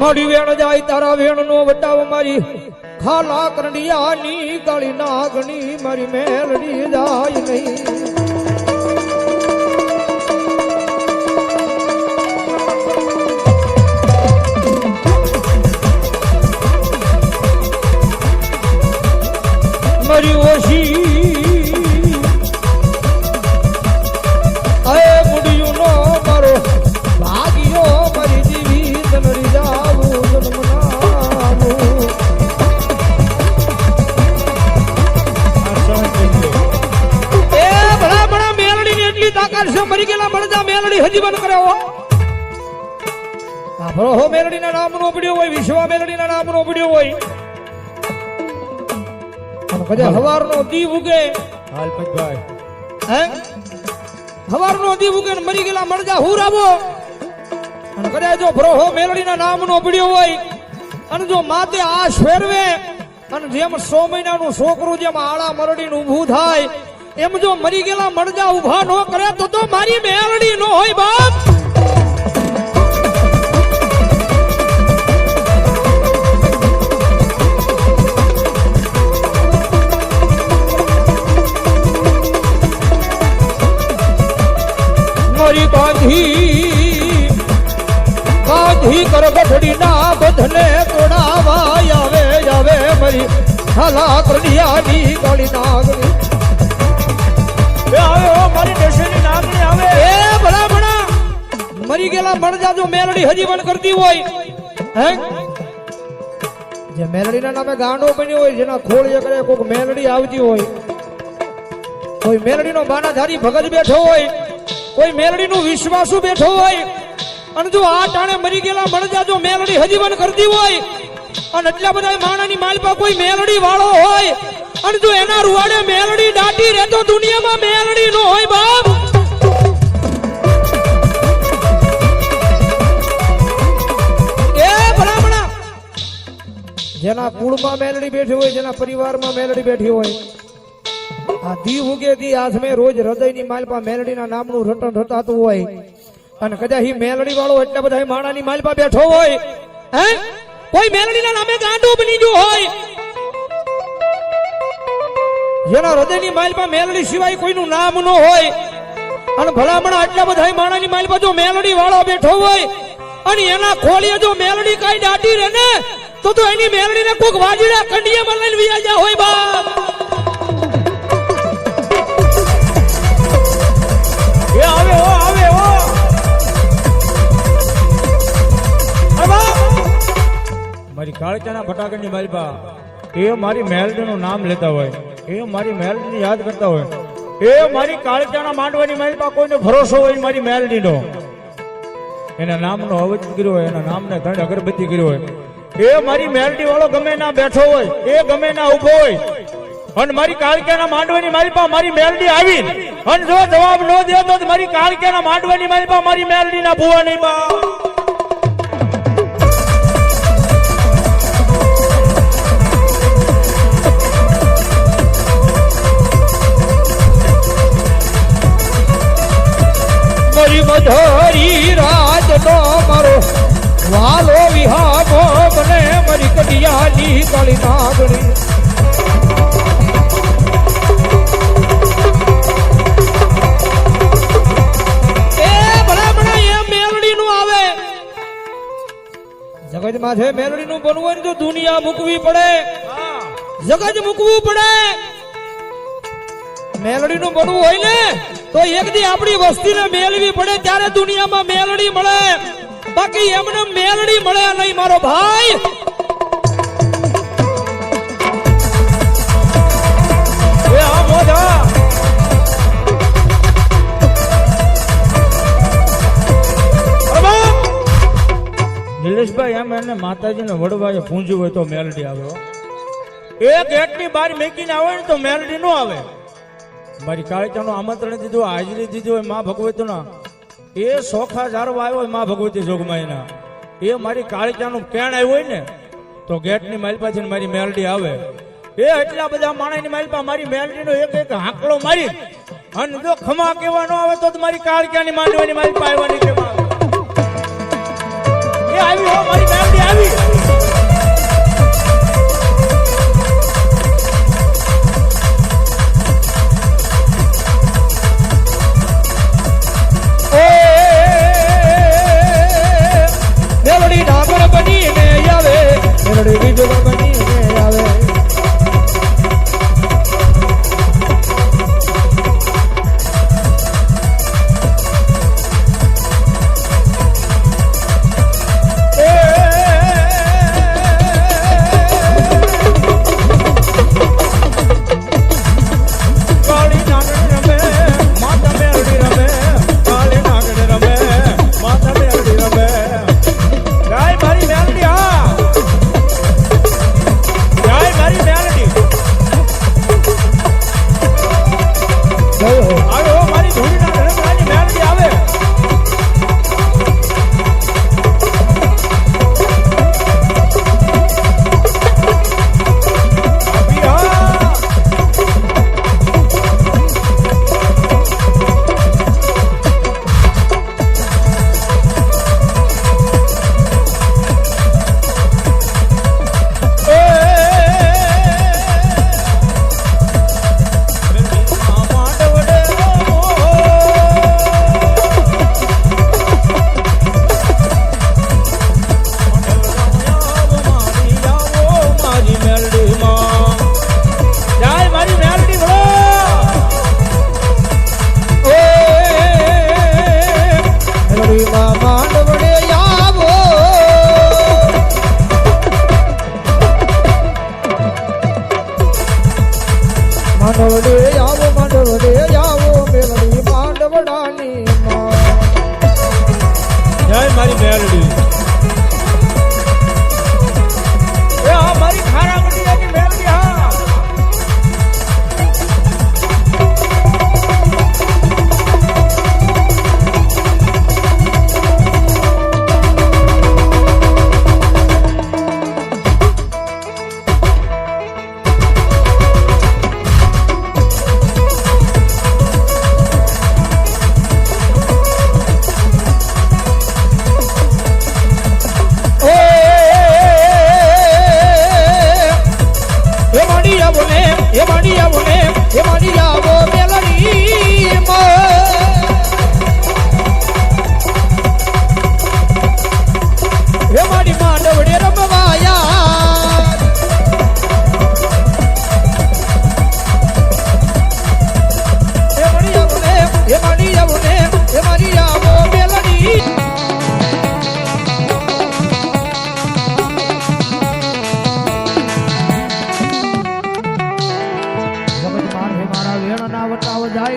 મારી વેણ જાય તારા વેણ નો વટાવ મારી. ખાલા કરડિયાની કાળી નાગણી મારી મેલડી જાય નહીં. ગયેલા મેલડી હજી બંધ કરે હો. મેલડી ના નામ નો પડ્યો હોય વિશ્વા મેલડી ના નામ નો પડ્યો હોય. અને કદાચ હવાર નો દીવ ઉગે. હાલ પતભાઈ હે? હવાર નો દીવ ઉગે ને મરી ગયેલા મરજા હું રાવો અને કદાચ જો ભરોહો મેલડી ના નામ નો પડ્યો હોય અને જો માતે આ ફેરવે અને જેમ સો મહિનાનું છોકરું જેમ આળા મરડી ઊભું થાય એમ જો મરી ગયેલા મરજા ઊભા ન કરે તો મારી મેળડી નો હોય બાપ ગયેલા મેલડી હજી પણ કરતી હોય, હે? જે મેલડીના નામે ગાંડો બન્યો હોય, જેના ખોળીએ કરે કોઈક મેલડી આવતી હોય. કોઈ મેલડીનો બાનાધારી ભગત બેઠો હોય, કોઈ મેલડીનું વિશ્વાસુ બેઠો હોય, અને જો આ ટાણે મરી ગયેલા મણજા જો મેલડી હજી પણ કરતી હોય, અને એટલા બધા માણાની માલપા કોઈ મેલડી વાળો હોય, અને જો એના રૂવાડે મેલડી દાટી રહેતો દુનિયામાં મેલડી જેના કુળમાં મેલડી બેઠી હોય, જેના પરિવારમાં મેલડી બેઠી હોય. આ દી ઉગે દી આથમે રોજ હૃદયની માલપા મેલડીના નામનું રટણ રટાતું હોય. અને કદાચ ઈ મેલડી વાળો એટલા બધા માણાની માલપા બેઠો હોય, હે? કોઈ મેલડીના નામે ગાંડો બની ગયો હોય. જેના હૃદયની માલપા મેલડી સિવાય કોઈનું નામ ન હોય. અને ભલામણ આટલા બધા માણાની માલપા જો મેલડી વાળો બેઠો હોય, અને એના ખોલીએ જો મેલડી કાંઈ દાટી રહે ને તો તો એની મેલડીને કોક વાજડા કંડિયામાં લઈને વિયા હોય બાપ. એ મારી કાળચાના ફટાકડની માલપા એ મારી મેલડીનું નામ લેતા હોય. એ મારી મેલડીને યાદ કરતા હોય. એ મારી કાળચાના માંડવાની માલપા કોઈને ભરોસો હોય મારી મેલડીનો એના નામનો અવજ કર્યો હોય, એના નામને ધડ અગરબત્તી કર્યો હોય. એ મારી મેલડી વાળો ગમે ના બેઠો હોય, એ ગમે ના ઊભો હોય. અને મારી કાળક્યાના માંડવાની મારી પાસે મારી મેલડી આવી. અને જો જવાબ ન દે તો મારી કાળક્યાના માંડવાની મારી પાસે મારી મેલડી ના ભૂવા નહીં બા. મારી મધરી રાત નો મારો વાલો મારી કડિયાની કાળી નાગણી એ ભલામણા એ મેલડી નું જગતનું બનવું હોય ને તો દુનિયા મૂકવી પડે. જગત મૂકવું પડે. મેલડી નું બનવું હોય ને તો એક દી આપણી વસ્તીને મેળવી પડે, ત્યારે દુનિયામાં મેલડી મળે. બાકી એમને મેલડી મળે નહીં, મારો ભાઈ. નિલેશભાઈ એમ એને માતાજીને વડવાએ એ પૂંજ્યું હોય તો મેલડી આવે. એક એકની બાર મેકીને આવે ને તો મેલડી નો આવે. મારી કાળીચાનું આમંત્રણ દીધું, હાજરી દીધી હોય મા ભગવતીના. એ સોખા જાળવા આવ્યો હોય મા ભગવતી જોગમાઈના એ મારી કાળીચાનું કેણ આવ્યું હોય ને, તો ગેટની માલપાથી મારી મેલડી આવે. એ એટલા બધા માણસની માલપા મારી મેલડીનો એક એક હાંકડો મારી, અને જો ખમા કેવા ન આવે તો મારી કાળક્યાની માંડવાની માલપા આવવાની Bravo. I'm gonna do it.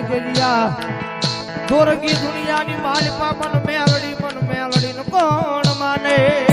હાય ગલિયા દોરગી દુનિયાની માલપા મન મેળડી મન મેળડી કોણ માને?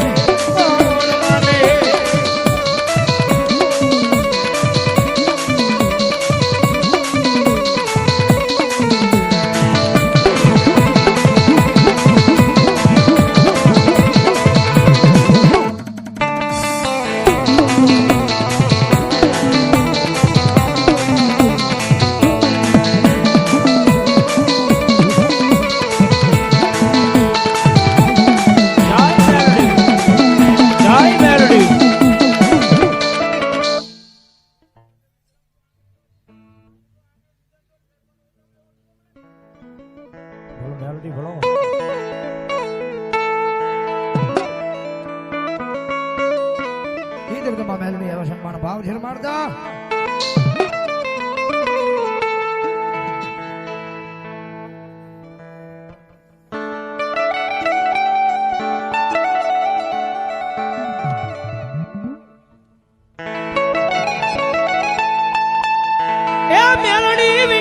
જગદંબા મેલની હવે સન્માન ભાવ છે મારતા. મેલણી